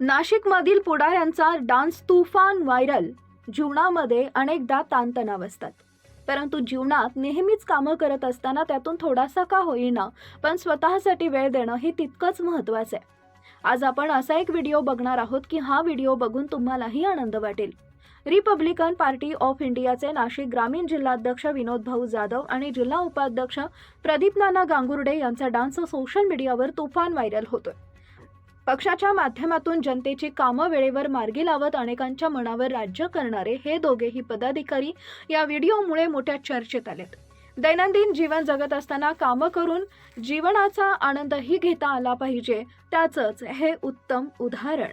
नाशिकमधील पुढाऱ्यांचा डान्स तुफान व्हायरल. जीवनामध्ये अनेकदा ताणतणाव असतात. परंतु जीवनात नेहमीच कामं करत असताना त्यातून थोडासा का होईना पण स्वतःसाठी वेळ देणं हे तितकंच महत्त्वाचं आहे. आज आपण असा एक व्हिडिओ बघणार आहोत की हा व्हिडिओ बघून तुम्हालाही आनंद वाटेल. रिपब्लिकन पार्टी ऑफ इंडियाचे नाशिक ग्रामीण जिल्हाध्यक्ष विनोद भाऊ जाधव आणि जिल्हा उपाध्यक्ष प्रदीप नाना गांगुर्डे यांचा डान्स सोशल मीडियावर तुफान व्हायरल होतोय. पक्षाच्या माध्यमातून जनतेची कामं वेळेवर मार्गी लावत अनेकांच्या मनावर राज्य करणारे हे दोघेही पदाधिकारी या व्हिडिओमुळे मोठ्या चर्चेत आलेत. दैनंदिन जीवन जगत असताना कामं करून जीवनाचा आनंदही घेता आला पाहिजे त्याचंच हे उत्तम उदाहरण.